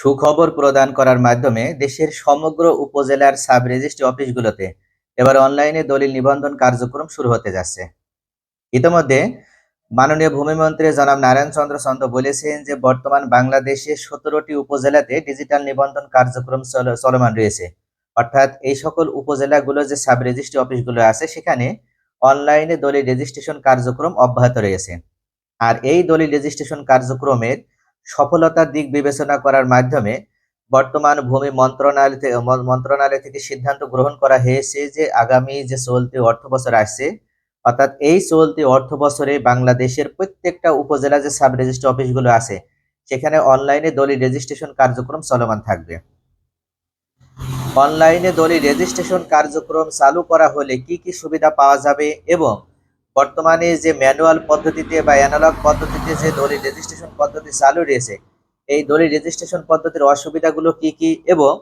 সুখবর প্রদান করার মাধ্যমে দেশের সমগ্র উপজেলার সাব রেজিস্ট্রি অফিসগুলোতে এবার অনলাইনে দলিল নিবন্ধন কার্যক্রম শুরু হতে যাচ্ছে। ইতিমধ্যে মাননীয় ভূমিমন্ত্রী জনাব নারায়ণ চন্দ্র চন্দ্র বলেছেন যে, বর্তমান বাংলাদেশে সতেরোটি উপজেলাতে ডিজিটাল নিবন্ধন কার্যক্রম চল- চলমান রয়েছে। অর্থাৎ এই সকল উপজেলাগুলো যে সাব রেজিস্ট্রি অফিসগুলো আছে, সেখানে অনলাইনে দলিল রেজিস্ট্রেশন কার্যক্রম অব্যাহত রয়েছে। আর এই দলিল রেজিস্ট্রেশন কার্যক্রমের সফলতার দিক বিবেচনা করার মাধ্যমে বর্তমান ভূমি মন্ত্রণালয় থেকে মন্ত্রণালয় থেকে সিদ্ধান্ত গ্রহণ করা হয়েছে যে আগামী যে চলতি অর্থ বছর আসছে, অর্থাৎ এই চলতি অর্থ বছরে বাংলাদেশের প্রত্যেকটা উপজেলা যে সাব রেজিস্ট্রি অফিসগুলো আছে, সেখানে অনলাইনে দলিল রেজিস্ট্রেশন কার্যক্রম চলমান থাকবে। অনলাইনে দলিল রেজিস্ট্রেশন কার্যক্রম চালু করা হলে কি কি সুবিধা পাওয়া যাবে এবং বর্তমানে যে ম্যানুয়াল পদ্ধতিতে বা অ্যানালগ পদ্ধতিতে যে দলিল রেজিস্ট্রেশন পদ্ধতি চালু রয়েছে, এই দলিল রেজিস্ট্রেশন পদ্ধতির অসুবিধাগুলো কি কি এবং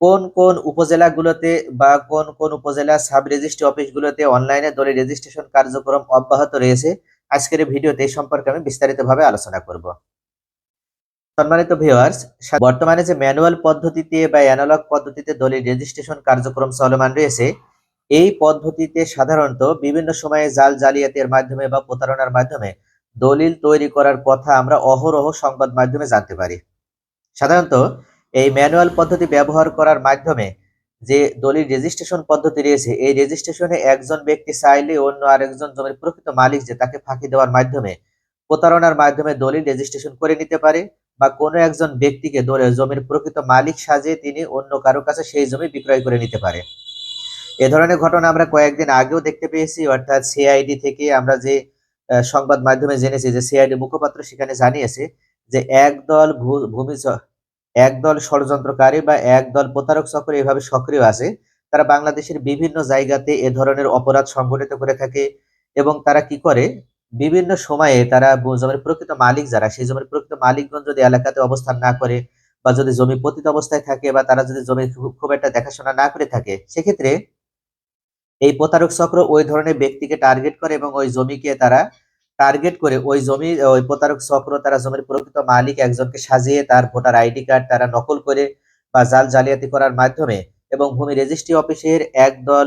কোন কোন উপজেলাগুলোতে বা কোন কোন উপজেলা সাব রেজিস্ট্রি অফিসগুলোতে অনলাইনে দলিল রেজিস্ট্রেশন কার্যক্রম অব্যাহত রয়েছে, আজকের ভিডিওতে এই সম্পর্কে আমি বিস্তারিতভাবে আলোচনা করব। সম্মানিত ভিউয়ার্স বর্তমানে যে ম্যানুয়াল পদ্ধতিতে বা অ্যানালগ পদ্ধতিতে দলিল রেজিস্ট্রেশন কার্যক্রম চলমান রয়েছে এই পদ্ধতিতে সাধারণত বিভিন্ন সময়ে জাল জালিয়াতির মাধ্যমে বা প্রতারণার মাধ্যমে দলিল তৈরি করার কথা আমরা অহরহ সংবাদ মাধ্যমে জানতে পারি। সাধারণত এই ম্যানুয়াল পদ্ধতি ব্যবহার করার মাধ্যমে যে দলিল রেজিস্ট্রেশন পদ্ধতি রয়েছে, এই রেজিস্ট্রেশনে একজন ব্যক্তি চাইলে অন্য আরেকজন জমির প্রকৃত মালিক যে তাকে ফাঁকি দেওয়ার মাধ্যমে প্রতারণার মাধ্যমে দলিল রেজিস্ট্রেশন করে নিতে পারে বা কোনো একজন ব্যক্তিকে দলিল জমির প্রকৃত মালিক সাজে তিনি অন্য কারও কাছে সেই জমি বিক্রয় করে নিতে পারে। এ ধরনের ঘটনা আমরা কয়েকদিন আগেও দেখতে পেয়েছি, অর্থাৎ সিআইডি থেকে আমরা যে সংবাদ মাধ্যমে জেনেছি যে সিআইডি মুখপাত্র সেখানে জানিয়েছে যে একদল ভূমি একদল ষড়যন্ত্রকারী বা একদল প্রতারক চক্র এভাবে সক্রিয় আছে। তারা বাংলাদেশের বিভিন্ন জায়গাতে এ ধরনের অপরাধ সংগঠিত করে থাকে এবং তারা কি করে? বিভিন্ন সময়ে তারা জমির প্রকৃত মালিক যারা, সেই জমির প্রকৃত মালিকগণ যদি এলাকাতে অবস্থান না করে বা যদি জমি পতিত অবস্থায় থাকে বা তারা যদি জমি খুব একটা দেখাশোনা না করে থাকে, সেক্ষেত্রে এই প্রতারক চক্র ওই ধরনের ব্যক্তিকে টার্গেট করে এবং ওই জমিকে তারা টার্গেট করে। ওই জমি, ওই প্রতারক চক্র তারা জমির প্রকৃত মালিক, একজনকে সাজিয়ে তার ভোটার আইডি কার্ড তারা নকল করে বা জাল জালিয়াতি করার মাধ্যমে এবং ভূমি রেজিস্ট্রি অফিসের একদল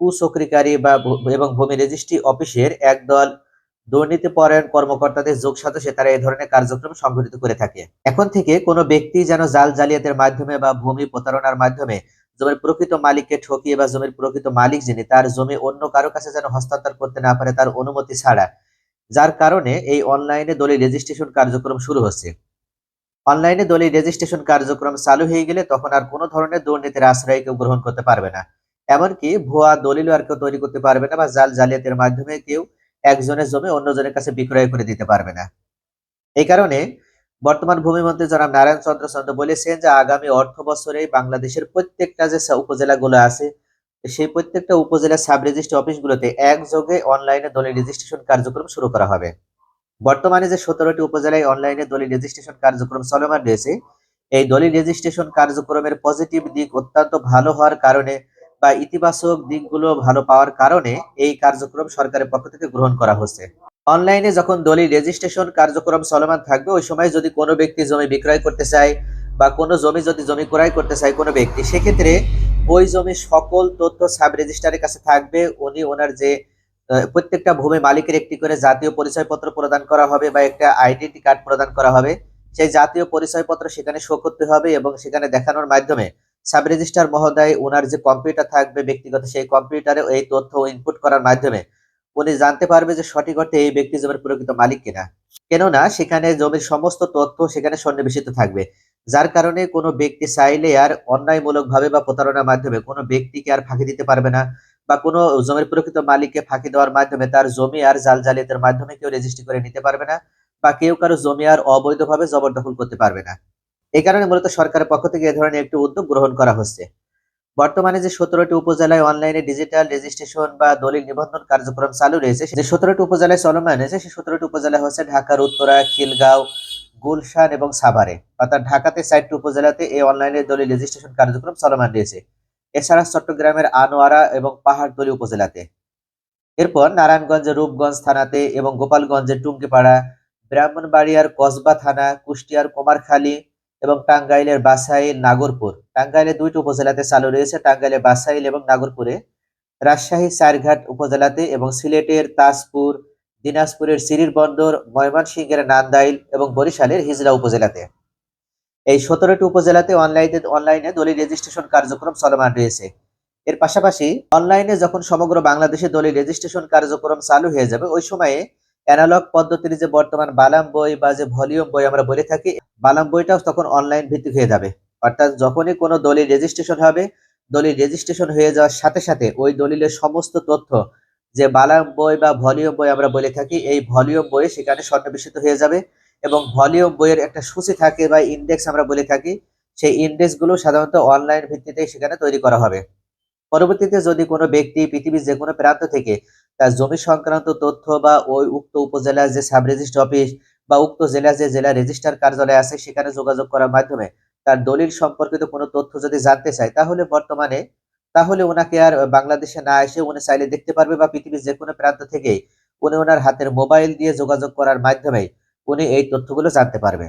কুচক্রিকারী বা এবং ভূমি রেজিস্ট্রি অফিসের একদল দুর্নীতিপরায়ণ কর্মকর্তাদের যোগ সাজসে তারা এই ধরনের কার্যক্রম সংঘটিত করে থাকে। এখন থেকে কোনো ব্যক্তি যেন জাল জালিয়াতের মাধ্যমে বা ভূমি প্রতারণার মাধ্যমে জমির প্রকৃত মালিককে ঠকিয়ে বা জমির প্রকৃত মালিক যিনি, তার জমি অন্য কারও কাছে যেন হস্তান্তর করতে না পারে তার অনুমতি ছাড়া। যার কারণে এই অনলাইনে দলিল রেজিস্ট্রেশন কার্যক্রম শুরু হচ্ছে। অনলাইনে দলিল রেজিস্ট্রেশন কার্যক্রম চালু হয়ে গেলে তখন আর কোনো ধরনের দুর্নীতির আশ্রয় কেউ গ্রহণ করতে পারবে না। এমনকি ভুয়া দলিল আর কেউ তৈরি করতে পারবে না বা জাল জালিয়াতের মাধ্যমে কেউ একজনের জমি অন্যজনের কাছে বিক্রয় করে দিতে পারবে না। এই কারণে বর্তমান ভূমিমন্ত্রী জনাব নারায়ণ চন্দ্র চন্দ্র বলেছেন যে আগামী অর্থ বছরে বাংলাদেশের প্রত্যেকটা যে উপজেলাগুলো আছে, সেই প্রত্যেকটা উপজেলা সাব রেজিস্ট্রি অফিসগুলোতে একযোগে অনলাইনে দলিল রেজিস্ট্রেশন কার্যক্রম শুরু করা হবে। বর্তমানে যে সতেরোটি উপজেলায় অনলাইনে দলিল রেজিস্ট্রেশন কার্যক্রম চলমান রয়েছে, এই দলিল রেজিস্ট্রেশন কার্যক্রমের পজিটিভ দিক অত্যন্ত ভালো হওয়ার কারণে বা ইতিবাচক দিকগুলো ভালো পাওয়ার কারণে এই কার্যক্রম সরকারের পক্ষ থেকে গ্রহণ করা হচ্ছে। অনলাইনে যখন দলিল রেজিস্ট্রেশন কার্যক্রম চলমান থাকবে, ওই সময় যদি কোনো ব্যক্তি জমি বিক্রয় করতে চায় বা কোনো জমি যদি জমি ক্রয় করতে চায় কোনো ব্যক্তি, সেক্ষেত্রে ওই জমির সকল তথ্য সাব রেজিস্ট্রারের কাছে থাকবে। উনি ওনার যে প্রত্যেকটা ভূমি মালিকের একটি করে জাতীয় পরিচয়পত্র প্রদান করা হবে বা একটা আইডেন্টি কার্ড প্রদান করা হবে। সেই জাতীয় পরিচয়পত্র সেখানে শো করতে হবে এবং সেখানে দেখানোর মাধ্যমে সাব রেজিস্ট্রার মহোদয়, ওনার যে কম্পিউটার থাকবে ব্যক্তিগত, সেই কম্পিউটারে এই তথ্য ইনপুট করার মাধ্যমে উনি জানতে পারবে যে সঠিক অর্থে এই ব্যক্তি জমির প্রকৃত মালিক কিনা। কেননা সেখানে জমির সমস্ত তথ্য সেখানে সন্নিবেশিত থাকবে। যার কারণে কোনো ব্যক্তি চাইলে আর অন্যায়মূলক ভাবে বা প্রতারণার মাধ্যমে কোনো ব্যক্তিকে আর ফাঁকি দিতে পারবে না বা কোনো জমির প্রকৃত মালিককে ফাঁকি দেওয়ার মাধ্যমে তার জমি আর জাল জালিয়াতের মাধ্যমে কেউ রেজিস্ট্রি করে নিতে পারবে না বা কেউ কারও জমি আর অবৈধভাবে জবরদখল করতে পারবে না। এই কারণে মূলত সরকারের পক্ষ থেকে এ ধরনের একটি উদ্যোগ গ্রহণ করা হচ্ছে। বর্তমানে যে সতেরোটি উপজেলায় অনলাইনে ডিজিটাল রেজিস্ট্রেশন বা দলিল নিবন্ধন কার্যক্রম চালু রয়েছে, যে সতেরোটি উপজেলায় চলমান রয়েছে, সেই সতেরোটি উপজেলা হচ্ছে ঢাকার উত্তরা, খিলগাঁও, গুলশান এবং সাভারে। অর্থাৎ ঢাকাতে চারটি উপজেলাতে এই অনলাইনে দলিল রেজিস্ট্রেশন কার্যক্রম চলমান রয়েছে। এছাড়া চট্টগ্রামের আনোয়ারা এবং পাহাড়তলী উপজেলাতে। এরপর নারায়ণগঞ্জের রূপগঞ্জ থানাতে এবং গোপালগঞ্জের টুঙ্গিপাড়া ব্রাহ্মণবাড়িয়ার কসবা থানা, কুষ্টিয়ার কুমারখালী এবং টাঙ্গাইলের বাসাইল নাগরপুর। টাঙ্গাইলের দুইটি উপজেলাতে চালু রয়েছে টাঙ্গাইলের বাসাইল এবং নাগরপুরে। রাজশাহী, চারঘাট উপজেলাতে এবং সিলেটের তাজপুর, দিনাজপুরের সিরির বন্দর, ময়মনসিংহের নান্দাইল এবং বরিশালের হিজলা উপজেলাতে। এই সতেরোটি উপজেলাতে অনলাইনে অনলাইনে দলিল রেজিস্ট্রেশন কার্যক্রম চলমান রয়েছে। এর পাশাপাশি অনলাইনে যখন সমগ্র বাংলাদেশে দলিল রেজিস্ট্রেশন কার্যক্রম চালু হয়ে যাবে, ওই সময়ে অ্যানালগ পদ্ধতির যে বর্তমান বালাম বই বা যে ভলিউম বই আমরা বলে থাকি, বালাম বইটাও তখন অনলাইন ভিত্তিক হয়ে যাবে। অর্থাৎ যখনই কোনো দলিল রেজিস্ট্রেশন হবে, দলিল রেজিস্ট্রেশন হয়ে যাওয়ার সাথে সাথে ওই দলিলের সমস্ত তথ্য যে বালাম বই বা ভলিউম বই আমরা বলে থাকি, এই ভলিউম বই সেখানে সন্নিবেশিত হয়ে যাবে এবং ভলিউম বইয়ের একটা সূচি থাকে বা ইন্ডেক্স আমরা বলে থাকি, সেই ইন্ডেক্সগুলো সাধারণত অনলাইন ভিত্তিতে সেখানে তৈরি করা হবে। পরবর্তীতে যদি কোনো ব্যক্তি পৃথিবীর যে কোনো প্রান্ত থেকে তার জমি সংক্রান্ত তথ্য বা ওই উক্ত উপজেলার যে সাব রেজিস্ট্রি অফিস বা উক্ত জেলার যে জেলা রেজিস্ট্রার কার্যালয় আছে, সেখানে যোগাযোগ করার মাধ্যমে তার দলিল সম্পর্কিত কোনো তথ্য যদি জানতে চায়, তাহলে বর্তমানে, তাহলে ওনাকে আর বাংলাদেশে না এসে উনি চাইলে দেখতে পারবে বা পৃথিবীর যে কোনো প্রান্ত থেকেই উনি ওনার হাতের মোবাইল দিয়ে যোগাযোগ করার মাধ্যমে উনি এই তথ্যগুলো জানতে পারবে।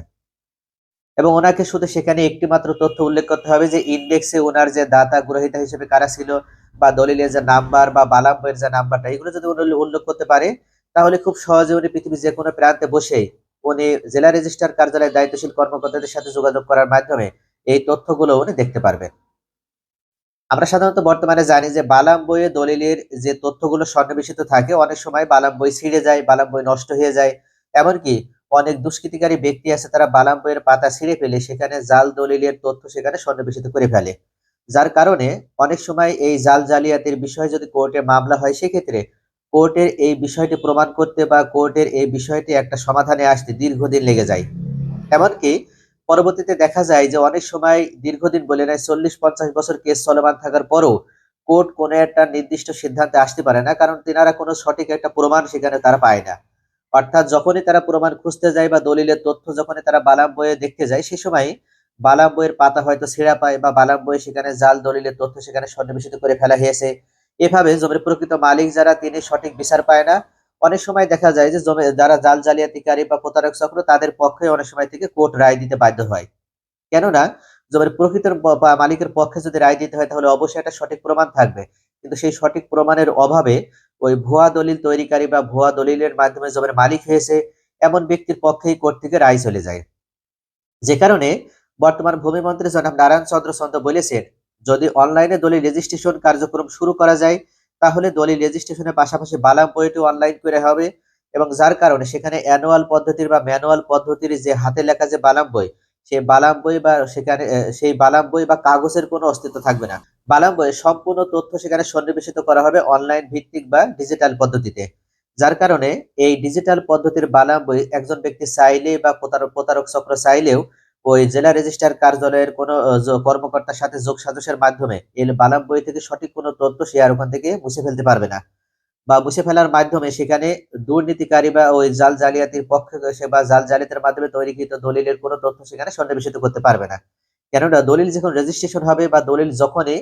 এবং ওনাকে শুধু সেখানে একটি মাত্র তথ্য উল্লেখ করতে হবে যে ইন্ডেক্সে ওনার যে দাতা গ্রহিতা হিসেবে কারা ছিল বা দলিলের যে নাম্বার বা বালাম বইয়ের যে নাম্বারটা, এগুলো যদি উনি উল্লেখ করতে পারে, তাহলে খুব সহজে উনি পৃথিবীর যে কোনো প্রান্তে বসে উনি জেলা রেজিস্ট্রার কার্যালয়ের দায়িত্বশীল কর্মকর্তাদের সাথে যোগাযোগ করার মাধ্যমে এই তথ্যগুলো উনি দেখতে পারবেন। আমরা সাধারণত বর্তমানে জানি যে বালাম বইয়ে দলিলের যে তথ্যগুলো সন্নিবেশিত থাকে, অনেক সময় বালাম বই ছিঁড়ে যায় বালাম বই নষ্ট হয়ে যায়। এমনকি অনেক দুষ্কৃতিকারী ব্যক্তি আছে, তারা বালাম বইয়ের পাতা ছিঁড়ে ফেলে, সেখানে জাল দলিলের তথ্য সেখানে সন্নিবেশিত করে ফেলে। যার কারণে অনেক সময় এই জাল জালিয়াতির বিষয়ে যদি কোর্টে মামলা হয়, সেক্ষেত্রে কোর্টের এই বিষয়টি প্রমাণ করতে বা কোর্টের এই বিষয়টি একটা সমাধানে আসতে দীর্ঘদিন লেগে যায়। এমনকি পরবর্তীতে দেখা যায় যে অনেক সময় দীর্ঘদিন বলে নেয় চল্লিশ পঞ্চাশ বছর কেস চলমান থাকার পরও কোর্ট কোনো একটা নির্দিষ্ট সিদ্ধান্তে আসতে পারে না, কারণ তিনারা কোনো সঠিক একটা প্রমাণ সেখানে তারা পায় না। অর্থাৎ যখনই তারা প্রমাণ খুঁজতে যায় বা দলিলের তথ্য যখনই তারা বালাম বয়ে দেখতে যায়, সে সময় বালাম বইয়ের পাতা হয়তো ছেঁড়া পায় বা বালাম বইয়ে সেখানে জাল, দলিলের তথ্য সেখানে সন্নিবেশিত করে ফেলা হয়েছে। এভাবে জমির প্রকৃত মালিক যারা, তিনি সঠিক বিচার পায় না। অনেক সময় দেখা যায় যে জমি, যারা জাল জালিয়াতিকারী বা প্রতারক চক্র, তাদের পক্ষে অনেক সময় থেকে কোর্ট রায় দিতে বাধ্য হয়। কেননা, জমির প্রকৃত মালিকের পক্ষে যদি রায় দিতে হয়, তাহলে অবশ্যই একটা সঠিক প্রমাণ থাকবে। কিন্তু সেই সঠিক প্রমাণের অভাবে ওই ভুয়া দলিল তৈরিকারী বা ভুয়া দলিলের মাধ্যমে জমির মালিক হয়েছে, এমন ব্যক্তির পক্ষেই কোর্ট থেকে রায় চলে যায়। যে কারণে বর্তমান ভূমিমন্ত্রী জনাব নারায়ণ চন্দ্র চন্দ্র বলেছেন, যদি অনলাইনে দলিল রেজিস্ট্রেশন কার্যক্রম শুরু করা যায়, তাহলে দলিল রেজিস্ট্রেশনের পাশাপাশি বালাম বইটি অনলাইন করে হবে এবং যার কারণে সেখানে অ্যানুয়াল পদ্ধতির বা ম্যানুয়াল পদ্ধতির যে হাতে লেখা যে বালাম বই, সেই বালাম বই বা সেখানে সেই বালাম বই বা কাগজের কোনো অস্তিত্ব থাকবে না। বালাম বইয়ে সম্পূর্ণ তথ্য সেখানে সন্নিবেশিত করা হবে অনলাইন ভিত্তিক বা ডিজিটাল পদ্ধতিতে। যার কারণে এই ডিজিটাল পদ্ধতির বালাম বই একজন ব্যক্তি চাইলে বা প্রতারক প্রতারক চক্র চাইলেও ওই জেলা রেজিস্ট্রার কার্যালয়ের কোনো কর্মকর্তার সাথে যোগ সাজসের মাধ্যমে এই বালাম বই থেকে সঠিক কোনো তথ্য সে আর ওখান থেকে মুছে ফেলতে পারবে না। বা মুছে ফেলার মাধ্যমে সেখানে দুর্নীতিকারী বা ওই জাল জালিয়াতির পক্ষে বা জাল জালিয়াতের মাধ্যমে তৈরিকৃত দলিলের কোনো তথ্য সেখানে সন্নিবেশিত করতে পারবে না। কেননা দলিল যখন রেজিস্ট্রেশন হবে বা দলিল যখনই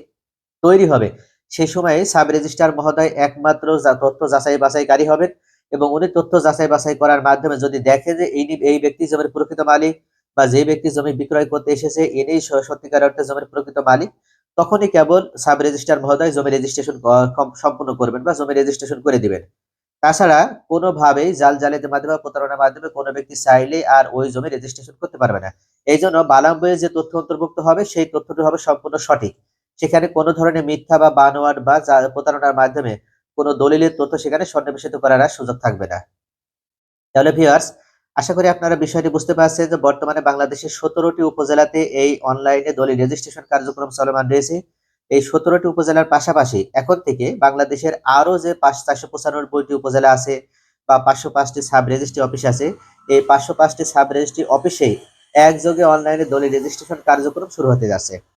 তৈরি হবে সেই সময়ে সাব রেজিস্ট্রার মহোদয় একমাত্র তথ্য যাচাই বাছাইকারী হবেন এবং উনি তথ্য যাচাই বাছাই করার মাধ্যমে যদি দেখে যে এই এই ব্যক্তি জমির প্রকৃত মালিক বা যে ব্যক্তি জমি বিক্রয় করতে এসেছে ইনি সত্যিকার অর্থে জমির প্রকৃত মালিক। তখনই কেবল সাব রেজিস্ট্রার মহোদয় জমি রেজিস্ট্রেশন সম্পূর্ণ করবেন বা জমি রেজিস্ট্রেশন করে দিবেন। তাছাড়া কোনোভাবেই জাল জালিয়াতির মাধ্যমে প্রতারণার মাধ্যমে কোনো ব্যক্তি চাইলে আর ওই জমি রেজিস্ট্রেশন করতে পারবে না। এই জন্য বালাম বইয়ে যে তথ্য অন্তর্ভুক্ত হবে, সেই তথ্যটি হবে সম্পূর্ণ সঠিক। সেখানে কোনো ধরনের মিথ্যা বা বানোয়াট বা প্রতারণার মাধ্যমে কোনো দলিলের তথ্য সেখানে সন্নিবেশিত করার সুযোগ থাকবে না। তাহলে ভিউয়ার্স আশা করি আপনারা বিষয়টি বুঝতে পারছেন যে বর্তমানে বাংলাদেশের সতেরোটি উপজেলাতে এই অনলাইনে দলিল রেজিস্ট্রেশন কার্যক্রম চলমান রয়েছে। এই সতেরোটি উপজেলার পাশাপাশি এখন থেকে বাংলাদেশের আরও যে পাঁচ চারশো পঁচানব্বইটি উপজেলা আছে বা পাঁচশো পাঁচটি সাব রেজিস্ট্রি অফিস আছে, এই পাঁচশো পাঁচটি সাব রেজিস্ট্রি অফিসেই একযোগে অনলাইনে দলিল রেজিস্ট্রেশন কার্যক্রম শুরু হতে যাচ্ছে।